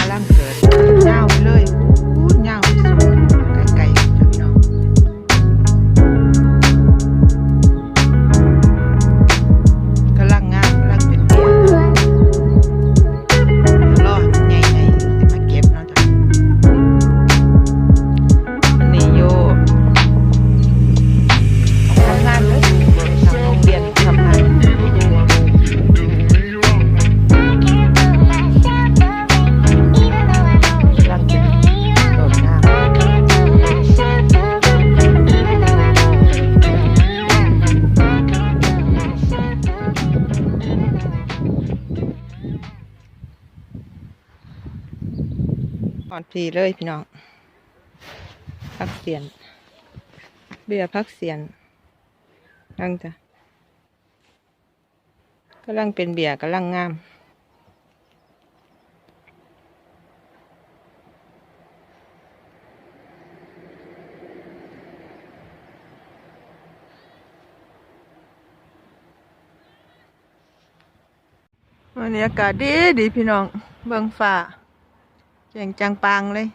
กำลังเกิดยาวไปเลยพูดยาวสุดำอ่อนพีเลยพี่น้องพักเสียน เบียร์พักเสียนนั่งจ้ะกำลังเป็นเบียร์กำลังงามวันนี้อากาศดีดีพี่น้อง เบิ่งฟ้า แจ่งจังปังเลย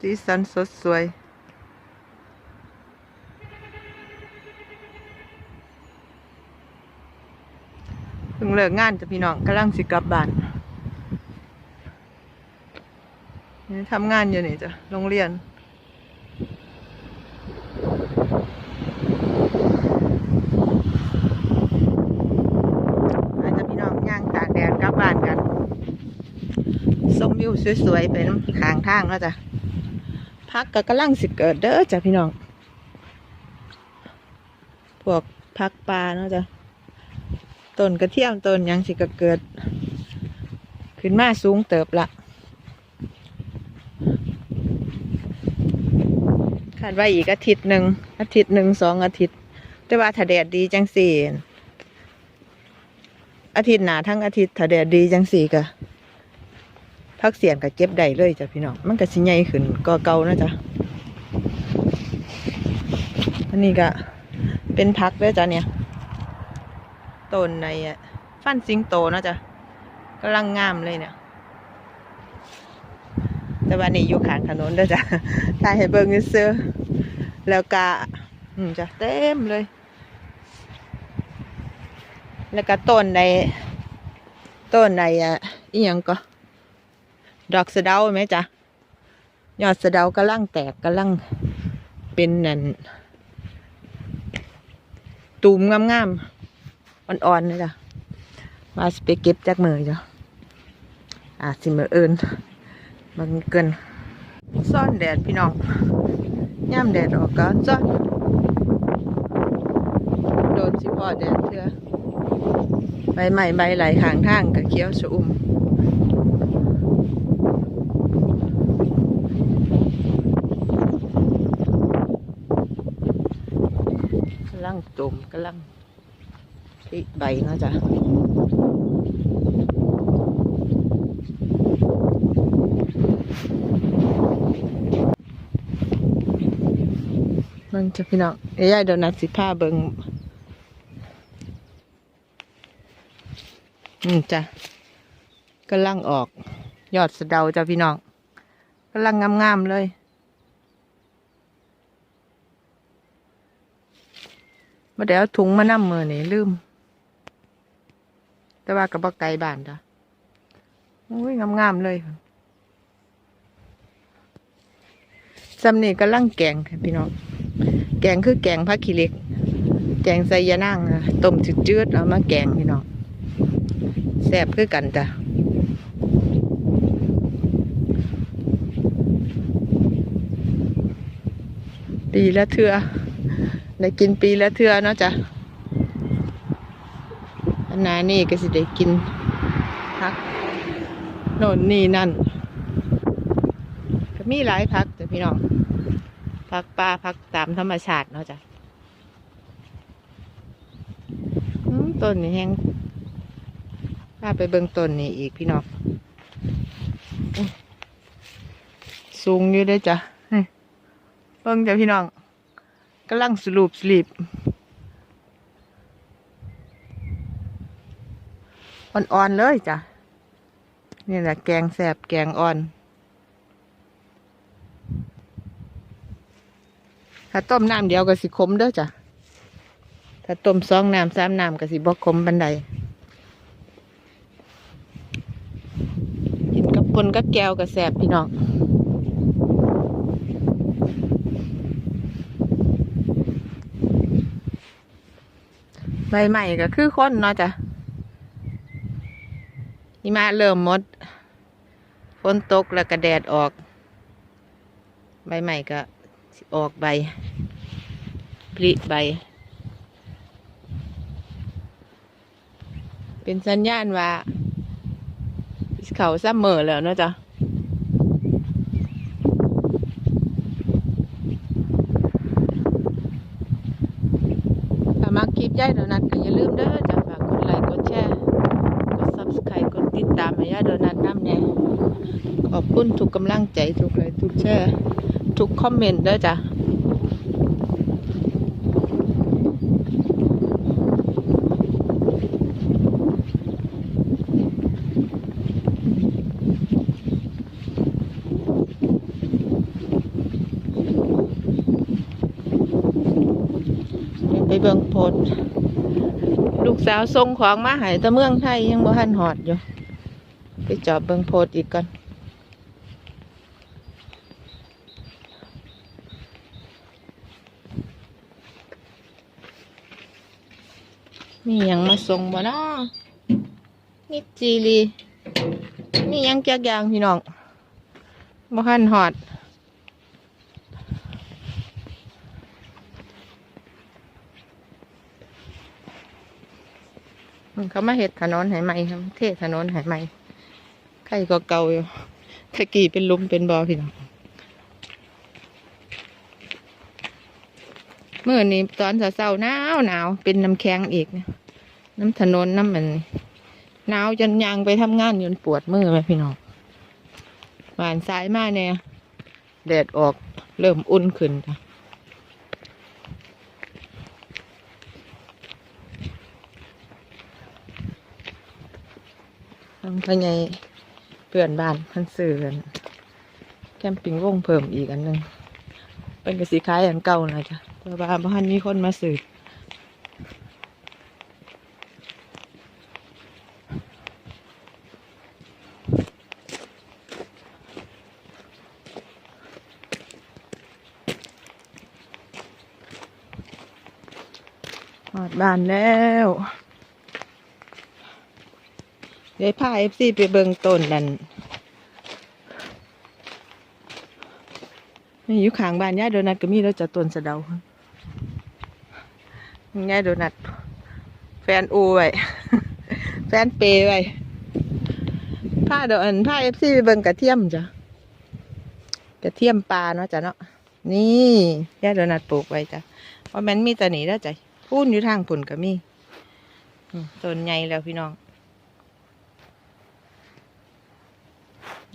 สีสันสดสวยเพิ่งเลิกงานจะพี่น้องกำลังสิกลับบ้านนี่ทำงานอยู่นี่จ้ะ โรงเรียน อาจจะพี่น้องย่างตากแดดกลับบ้านกันส้ม วิวสวยๆเป็นข้างทางแล้วจ้ะพักก็กำลังสิเกิดเด้อจ้ะพี่น้อง พวกพักปลาเนาะจ้ะต้นกระเทียมต้นยังสิก็เกิด ขึ้นมาสูงเติบละคาดว่าอีกอาทิตย์หนึ่งอาทิตย์หนึ่งสองอาทิตย์ แต่ว่าถ้าแดดดีจังสี่อาทิตย์หนาทั้งอาทิตย์ถ้าแดดดีจังสี่ก็ พักเสียนก็เก็บได้เลยจ้ะพี่น้องมันก็สิใหญ่ขึ้นก็เก่านะจ๊ะอันนี้ก็เป็นพักด้วยจ้ะเนี่ยต้นในอะฟันสิงโตนาะจ๊ะกำลังงามเลยเนี่ยแต่ว่านี่อยู่ขางถนนด้อจ้ะถ่ายให้เบิ่งซื้อแล้วก็อืมจ้ะเต็มเลย แล้วก็ต้นในต้นในอะอีหยังก็ ดอกสะเดาไหมจ๊ะยอดสะเดากำลังแตกกำลังเป็นนั่นตูมงามๆอ่อนๆนี่จ้ะมาสไปเก็บจากมือจ้ะอะสิมือเอินมันเกินซ่อนแดดพี่น้องย่ามแดดออกก็ซ่อนโดนสิพอแดดเถื่อใบใหม่ใบไหลขางทางกับเขียวชอุ่มกำ ลังตุ่มกำลังติใบเนาะจ้ะเบิ่งจ้ะพี่น้องเอ้ยายเดี๋ยวนัดสิผ้าเบิงอืมจ้ะกำลังออก ยอดสะเดาจ้ะพี่น้องกำลังงามๆเลย มาเดี๋ยวถุงมานำมือนี่ลืม แต่ว่ากับไก่บ้านจ้ะอุ้ยงามๆเลยซำนี่กำลังแกงพี่น้อง แกงคือแกงผักขี้เหล็ก แกงใส่ยานั่งต้มจืดๆเอามาแกงพี่น้องแซ่บคือกันจ้ะปีละเทือ ได้กินปีละเทือเนาะจ้ะอันนานี่ก็สิได้กินพักโน่นนี่นั่น ก็มีหลายพักจ้ะพี่น้องพักป่าพักตามธรรมชาติเนาะจ้ะต้นนี่แห้งพาไปเบิ่งต้นนี่อีกพี่น้องสูงอยู่เด้วยจ้ะเฮ้ยเบิ่งจ้ะพี่น้อง กำลังสลูปสลีปอ่อนๆเลยจ้ะนี่แหละแกงแสบแกงอ่อน ถ้าต้มน้ำเดียวก็สิขมเด้อจ้ะ ถ้าต้มซองน้ำสามน้ำก็สิบ่ขมบันไดกินกับปนกับแก้วก็แสบพี่น้อง ใบใหม่ก็คือคนเนาะจ้ะหิมาเริ่มมดฝนตกแล้วก็แดดออก ใบใหม่ก็ออกใบผลิใบ เป็นสัญญาณว่า เขาซัมเมอร์แล้วเนาะจ๊ะ ถ้ามาคลิปย่ายโดนัทก็อย่าลืมเด้อจ้ะฝากกดไลค์กดแชร์ กด subscribe กดติดตามให้ย่ายโดนัทน้ำแน่ขอบ คุณทุกกำลังใจทุกไลค์ทุกแชร์ทุกคอมเมนต์ด้อจ้ะไปเบิ่งโพดลูกสาวส่งของมาห้แตะเมืองไทยยังบ่ทันหอดอยู่ ไปจอบเบิ่งโพดอีกก่อน มีหยังมาส่งบ่เนาะมีจีรีมียังจักยางพี่น้องบ่ทันหอด มันเขามาเห็ดถนนไหใหม่ครับเทถนนไหใหม่ใครก็เก่าอยู่ตะกี้เป็นลุมเป็นบ่อพี่น้อง เมื่อนี้ตอนเช้าๆหนาวหนาวเป็นน้ำแข็งอีก น้ำถนนน้ำมันหนาวจนยางไปทำงานจนปวดมือไหมพี่น้องหวานสายมากเนี่ยแดดออกเริ่มอุ่นขึ้นจ้ะทางพญายเพื่อนบ้านพันสื่อกันแคมปิ้งวงเพิ่มอีกอันหนึ่งเป็นกระสีคล้ายอันเก่านะจ๊ะ แต่ว่าบ้านมีคนมาสื่อหอดบานแล้วเดี๋ยวพาเอฟซีไปเบิงต้นนั่นนี่อยู่ข้างบ้านย่าโดนัทก็มีแล้วจะต้นสะเดา ย่าโดนัทแฟนอูไว้ แฟนเปไว้พาเดยวอันพาเอฟซีเบิงกระเทียมจ้ะกระเทียมปลาเนาะจ้ะเนาะนี่ย่าโดนัทปลูกไว้จ้ะเพราะมันมีแต่หนีแล้วจ้ะพูนอยู่ทางผุนก็มีต้นใหญ่แล้วพี่น้อง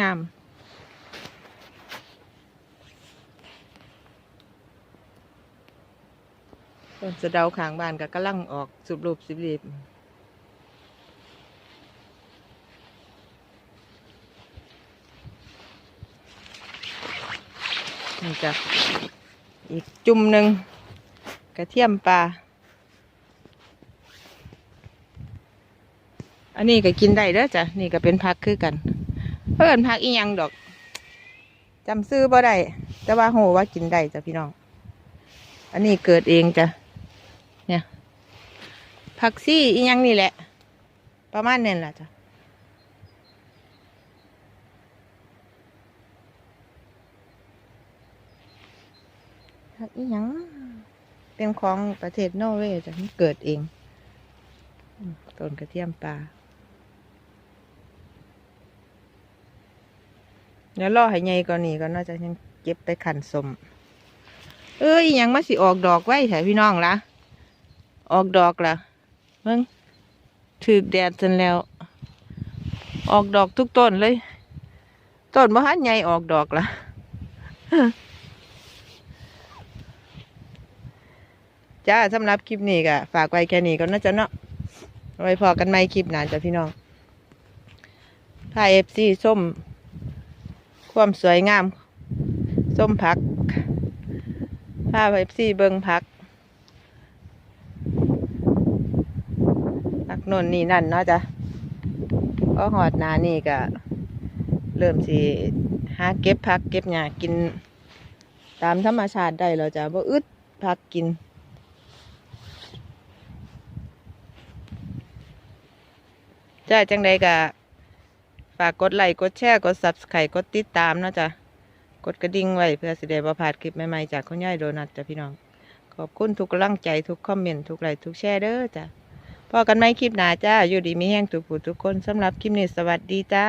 งาม ต้นสะเดาขางบ้านก็กำลังออกสุบรูปสิบรีบนี่จ้ะอีกจุ่มหนึ่งกระเทียมปลา อันนี้ก็กินได้เด้อจ้ะ นี่ก็เป็นผักคือกัน เพิ่อนผักอีหยังดอกจำซื้อบ่ได้แต่ว่าโหว่ากินได้จ้ะพี่น้อง อันนี้เกิดเองจ้ะ เนี่ย ผักซี่อีหยังนี่แหละ ประมาณนั้นแหละจ้ะผักอีหยังเป็นของประเทศนอร์เวย์จ้ะมันเกิดเองต้นกระเทียมปลาเดี๋ยวรอให้ใหญ่ก่อนนี้ก่อนเนาจะยังเก็บไปขันสม เอ้ยอิหยังมาสิออกดอกไว้แถวพี่น้องละ ออกดอกละเบิ่งถือแดดจนแล้ว ออกดอกทุกต้นเลย ต้นมะฮันใหญ่ออกดอกละจ้าสำหรับคลิปนี้ก็ฝากไว้แค่นี้ก่อนนะจ๊ะเนาะไว้พอกันไม่คลิปหนานจ้ะพี่น้องพาเอฟซีส้ม ความสวยงาม ส้มพักพาเอฟซีเบิงพัก พัก โน่นนี่นั่นเนาะจ้ะพอหอดนานี่ก็เริ่มสิหาเก็บพักเก็บหญ้ากิน ตามธรรมชาติได้แล้วจ้ะบ่อึดพักกิน จ้าจังใดก็ฝากกดไลค์กดแชร์กด subscribe กดติดตามเนาะจ้ะกดกระดิ่งไว้เพื่อสิได้บ่พลาดคลิปใหม่ๆจากคุณยายโดนัทจ้ะพี่น้อง ขอบคุณทุกกำลังใจทุกคอมเมนต์ทุกไลค์ทุกแชร์เด้อจ้ะ พอกันไหมคลิปหนาจ้า อยู่ดีมีแห้งทุกผู้ทุกคนสำหรับคลิปนี้สวัสดีจ้า